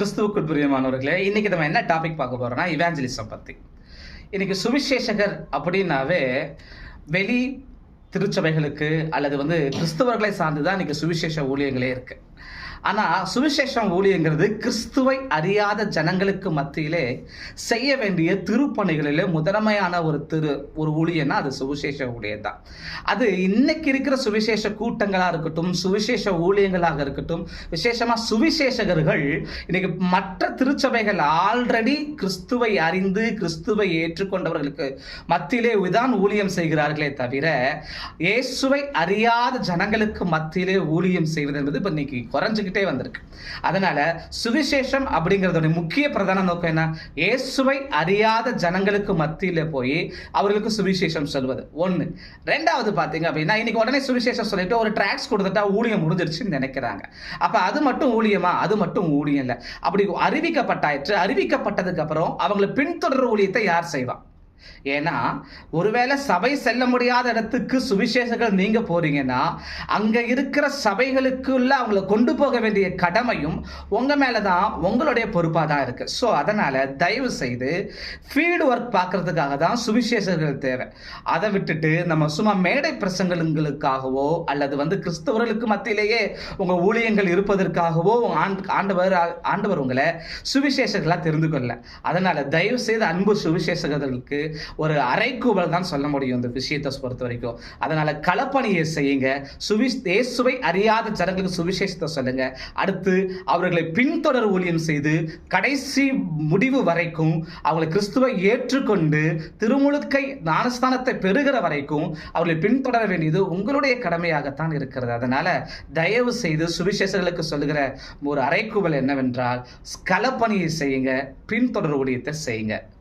கிறிஸ்துவுக்கு பிரியமானவர்களே இன்னைக்கு நம்ம என்ன டாபிக் பார்க்க போறோம்னா இவாஞ்சலிசம் பத்தி. இன்னைக்கு சுவிசேஷகர் அப்படின்னாவே வெளி திருச்சபைகளுக்கு அல்லது வந்து கிறிஸ்தவர்களை சார்ந்து தான் இன்னைக்கு சுவிசேஷ ஊழியங்களே இருக்கு. ஆனால் சுவிசேஷம் ஊழியங்கிறது கிறிஸ்துவை அறியாத ஜனங்களுக்கு மத்தியிலே செய்ய வேண்டிய திருப்பணிகளிலே முதன்மையான ஒரு திரு ஒரு ஊழியன்னா அது சுவிசேஷ ஊழியர் தான் அது இன்னைக்கு இருக்கிற சுவிசேஷ கூட்டங்களாக இருக்கட்டும் சுவிசேஷ ஊழியங்களாக இருக்கட்டும் விசேஷமா சுவிசேஷகர்கள் இன்னைக்கு மற்ற திருச்சபைகள் ஆல்ரெடி கிறிஸ்துவை அறிந்து கிறிஸ்துவை ஏற்றுக்கொண்டவர்களுக்கு மத்தியிலே தான் ஊழியம் செய்கிறார்களே தவிர இயேசுவை அறியாத ஜனங்களுக்கு மத்தியிலே ஊழியம் செய்வது என்பது இப்போ இன்னைக்கு குறைஞ்சுக்கிட்டே வந்திருக்கு. அதனால சுவிசேஷம் அப்படிங்கிறதோட முக்கிய பிரதான நோக்கம் என்ன? இயேசுவை அறியாத ஜனங்களுக்கு மத்தியில போய் அவர்களுக்கு சுவிசேஷம் சொல்வது. ஒண்ணு. ரெண்டாவது பாத்தீங்க அப்படின்னா இன்னைக்கு உடனே சுவிசேஷம் சொல்லிட்டு ஒரு ட்ராக்ஸ் கொடுத்துட்டா ஊழியம் முடிஞ்சிருச்சுன்னு நினைக்கிறாங்க. அப்ப அது மட்டும் ஊழியமா? அது மட்டும் ஊழியம் இல்லை. அப்படி அறிவிக்கப்பட்டாயிற்று. அறிவிக்கப்பட்டதுக்கு அப்புறம் அவங்களை பின்தொடர் ஊழியத்தை யார் செய்வா? ஏன்னா ஒருவேளை சபை செல்ல முடியாத இடத்துக்கு சுவிசேஷங்கள் நீங்க போறீங்கன்னா அங்க இருக்கிற சபைகளுக்குள்ள அவங்கள கொண்டு போக வேண்டிய கடமையும் உங்க மேலதான் உங்களுடைய பொறுப்பா தான் இருக்கு. ஸோ அதனால தயவு செய்து ஃபீல்டு ஒர்க் பார்க்கறதுக்காக தான் சுவிசேஷர்கள் தேவை. அதை விட்டுட்டு நம்ம சும்மா மேடை பிரசங்களுங்களுக்காகவோ அல்லது வந்து கிறிஸ்தவர்களுக்கு மத்தியிலேயே உங்க ஊழியங்கள் இருப்பதற்காகவோ ஆண்டவர் ஆண்டவர் உங்களை சுவிசேஷர்களா தெரிந்து கொள்ள. அதனால தயவு செய்து அன்பு சுவிசேஷகர்களுக்கு ஒரு அரைக்கூவல் தான் சொல்ல முடியும் இந்த விஷயத்தை பொறுத்த வரைக்கும். அதனால களப்பணியை செய்யுங்க. சுவி இயேசுவை அறியாத ஜனங்களுக்கு சுவிசேஷத்தை சொல்லுங்க. அடுத்து அவர்களை பின்தொடர் ஊழியம் செய்து கடைசி முடிவு வரைக்கும் அவங்களை கிறிஸ்துவை ஏற்றுக்கொண்டு திருமுழுக்கை ஞானஸ்தானத்தை பெறுகிற வரைக்கும் அவர்களை பின்தொடர வேண்டியது உங்களுடைய கடமையாகத்தான் இருக்கிறது. அதனால தயவு செய்து சுவிசேஷர்களுக்கு சொல்லுகிற ஒரு அரைக்குவல் என்னவென்றால் களப்பணியை செய்யுங்க பின்தொடர் ஊழியத்தை செய்யுங்க.